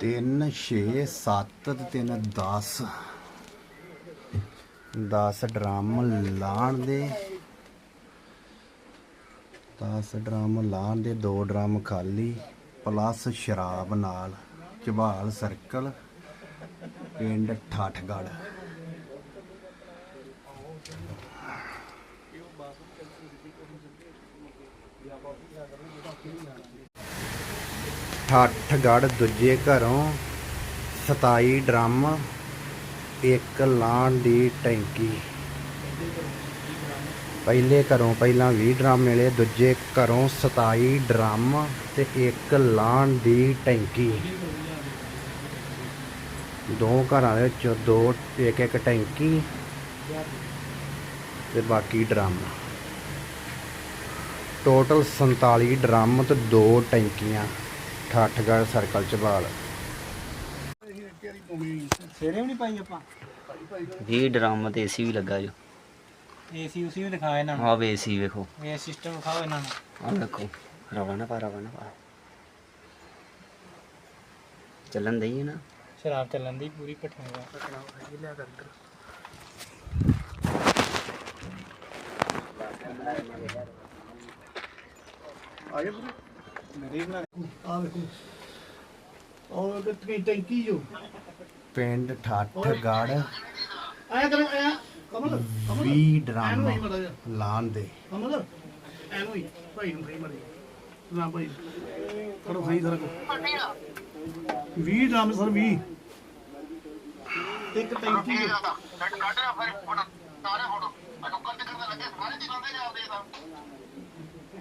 ਤਿੰਨ 6 7 ਤੇ ਤਿੰਨ 10 10 ਡਰਮ ਲਾਣ ਦੇ। 10 ਡਰਮ ਲਾਣ ਦੇ 2 ਡਰਮ ਖਾਲੀ, ਪਲੱਸ ਸ਼ਰਾਬ ਨਾਲ ਝਬਾਲ ਸਰਕਲ, ਪਿੰਡ ਠਾਠਗੜ੍ਹ। ਠਾਠਗੜ੍ਹ ਦੂਜੇ ਘਰੋਂ 27 ਡਰਮ, ਇੱਕ ਲਾਣ ਦੀ ਟੈਂਕੀ। ਪਹਿਲੇ ਘਰੋਂ ਪਹਿਲਾਂ 20 ਡਰਮ ਮਿਲੇ, ਦੂਜੇ ਘਰੋਂ 27 ਡਰਮ ਤੇ ਇੱਕ ਲਾਣ ਦੀ ਟੈਂਕੀ। ਦੋ ਘਰਾਂ ਦੇ ਵਿੱਚੋਂ ਦੋ ਇੱਕ ਇੱਕ ਟੈਂਕੀ ਤੇ ਬਾਕੀ ਡਰਮ। ਟੋਟਲ 47 ਡਰਮ ਤੇ ਦੋ ਟੈਂਕੀਆਂ। ਠਾਠਗੜ੍ਹ ਸਰਕਲ ਚਬਾਲ ਸਵੇਰੇ ਵੀ ਨਹੀਂ ਪਾਈ ਆਪਾਂ? 20 ਡਰਮ ਤੇ ਏਸੀ ਵੀ ਲੱਗਾ ਜੋ। ਏਸੀ ਉਸੀ ਵੀ ਦਿਖਾਇਆ ਇਹਨਾਂ ਨੂੰ। ਆਹ ਵੇ ਏਸੀ ਵੇਖੋ। ਇਹ ਸਿਸਟਮ ਵਿਖਾਓ ਇਹਨਾਂ ਨੂੰ। ਆਹ ਵੇਖੋ। ਰਵਾ ਨਾ ਪਾ ਰਵਾ ਨਾ ਪਾ। ਚੱਲਣ ਦਈ ਹੈ ਨਾ? ਸ਼ਰਾਬ ਚੱਲਣ ਦੀ ਪੂਰੀ ਪਠਾਇਆ ਆਏ ਮੇਰੇ ਬਣਾ ਆ ਵੇਖੋ ਉਹ ਤੇ ਟੈਂਕੀ ਜੋ ਪਿੰਡ ਆਇਆ ਕਰ ਆਇਆ ਕਮਲ 20 ਡਰਮ ਹੀ ਲਾਣ ਦੇ। ਕਮਲ ਐਨੂੰ ਹੀ ਭਾਈ ਨੂੰ ਭਾਈ ਮੜੀ ਨਾ ਭਾਈ। ਕਰੋ ਸਹੀ ਜ਼ਰਾ ਕੋ 20 ਡਰਮ ਸਰ 20 ਇੱਕ ਟੈਂਕੀ ਜੋ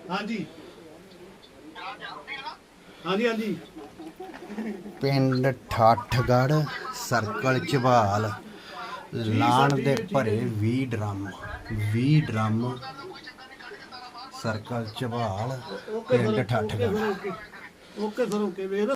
ਹਾਂਜੀ। ਹਾਂਜੀ ਹਾਂਜੀ। ਪਿੰਡ ਠਾਠਗੜ੍ਹ ਸਰਕਲ ਝਬਾਲ ਲਾਣ ਦੇ ਭਰੇ 20 ਡਰਮ 20 ਡਰਮ ਸਰਕਲ ਝਬਾਲ ਪਿੰਡ ਓਕੇ ਓਕੇ ਸਰ ਓਕੇ। ਵੇਖ